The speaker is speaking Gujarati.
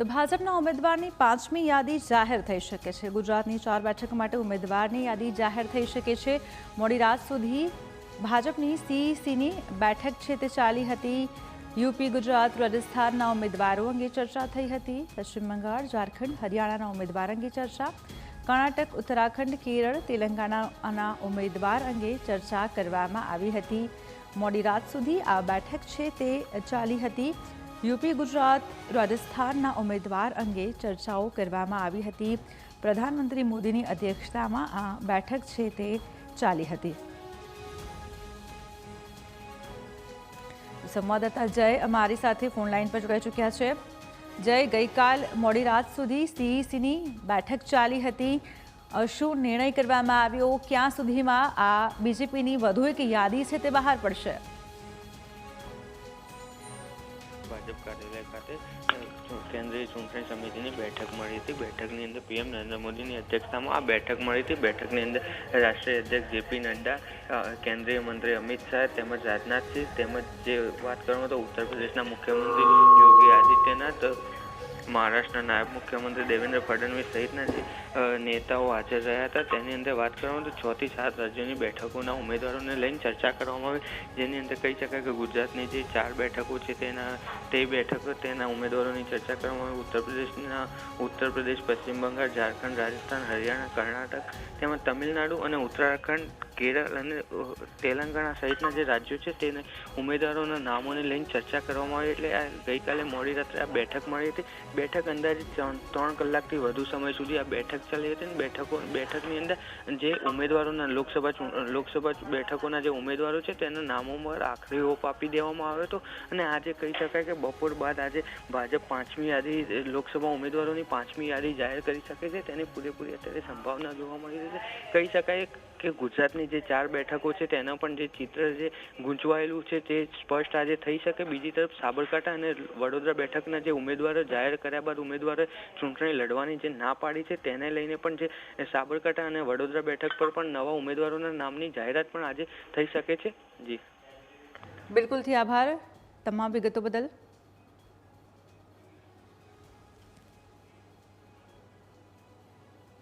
તો ભાજપના ઉમેદવારની પાંચમી યાદી જાહેર થઈ શકે છે. ગુજરાતની ચાર બેઠક માટે ઉમેદવારની યાદી જાહેર થઈ શકે છે. મોડી રાત સુધી ભાજપની સીઈસીની બેઠક છે તે ચાલી હતી. યુપી, ગુજરાત, રાજસ્થાનના ઉમેદવારો અંગે ચર્ચા થઈ હતી. પશ્ચિમ બંગાળ, ઝારખંડ, હરિયાણાના ઉમેદવાર અંગે ચર્ચા. કર્ણાટક, ઉત્તરાખંડ, કેરળ તેલંગાણાના ઉમેદવાર અંગે ચર્ચા કરવામાં આવી હતી. મોડી રાત સુધી આ બેઠક છે તે ચાલી હતી. યુપી ગુજરાત, રાજસ્થાનના ઉમેદવાર અંગે ચર્ચાઓ કરવામાં આવી હતી. પ્રધાનમંત્રી મોદીની અધ્યક્ષતામાં આ બેઠક છે તે ચાલી હતી. સંવાદદાતા જય અમારી સાથે ફોનલાઈન પર જોડાઈ ચૂક્યા છે. જય, ગઈકાલ મોડી રાત સુધી સીઈસીની બેઠક ચાલી હતી. શું નિર્ણય કરવામાં આવ્યો? ક્યાં સુધીમાં આ બીજેપીની વધુ એક યાદી છે તે બહાર પડશે? ભાજપ કાર્યાલય ખાતે કેન્દ્રીય ચૂંટણી સમિતિની બેઠક મળી હતી. બેઠકની અંદર પીએમ નરેન્દ્ર મોદીની અધ્યક્ષતામાં આ બેઠક મળી હતી. બેઠકની અંદર રાષ્ટ્રીય અધ્યક્ષ જેપી નડ્ડા કેન્દ્રીય મંત્રી અમિત શાહ તેમજ રાજનાથસિંહ તેમજ જે વાત કરવામાં તો ઉત્તર પ્રદેશના મુખ્યમંત્રી યોગી આદિત્યનાથ મહારાષ્ટ્રના નાયબ મુખ્યમંત્રી દેવેન્દ્ર ફડણવીસ સહિતના જે નેતાઓ હાજર રહ્યા હતા, તેની અંદર વાત કરવામાં તો છ થી સાત રાજ્યોની બેઠકોના ઉમેદવારોને લઈને ચર્ચા કરવામાં આવી. જેની અંદર કહી શકાય કે ગુજરાતની જે ચાર બેઠકો છે તેના, તે બેઠકો તેના ઉમેદવારોની ચર્ચા કરવામાં આવી. ઉત્તર પ્રદેશના, ઉત્તર પ્રદેશ, પશ્ચિમ બંગાળ, ઝારખંડ, રાજસ્થાન, હરિયાણા, કર્ણાટક તેમજ તમિલનાડુ અને ઉત્તરાખંડ કેરળ અને તેલંગાણા સહિતના જે રાજ્યો છે તેને ઉમેદવારોના નામોને લઈને ચર્ચા કરવામાં આવી એટલે આ ગઈકાલે મોડી રાત્રે આ બેઠક મળી હતી. બેઠક અંદાજે ત્રણ ત્રણ કલાકથી વધુ સમય સુધી આ બેઠક ચાલી હતી અને બેઠકો, બેઠકની અંદર જે ઉમેદવારોના લોકસભા લોકસભા બેઠકોના જે ઉમેદવારો છે તેના નામો પર આખરી ઓપ આપી દેવામાં આવ્યો હતો. અને આજે કહી શકાય કે બપોર બાદ આજે ભાજપ પાંચમી યાદી, લોકસભા ઉમેદવારોની પાંચમી યાદી જાહેર કરી શકે છે. તેની પૂરેપૂરી અત્યારે સંભાવના જોવા મળી રહી છે. કહી શકાય કે ગુજરાતની જે ચાર બેઠકો છે, તેના પણ જે ચિત્ર જે ગૂંચવાયેલું છે, તે સ્પષ્ટ આજે થઈ શકે. બીજી તરફ સાબરકાંઠા અને વડોદરા બેઠકના જે ઉમેદવારો જાહેર કર્યા બાદ ઉમેદવારો ચૂંટણી લડવાની જે ના પાડી છે, તેને લઈને પણ જે સાબરકાંઠા અને વડોદરા બેઠક પર પણ નવા ઉમેદવારોના નામની જાહેરાત પણ આજે થઈ શકે છે. જી. બિલકુલથી આભાર તમામ વિગતો બદલ.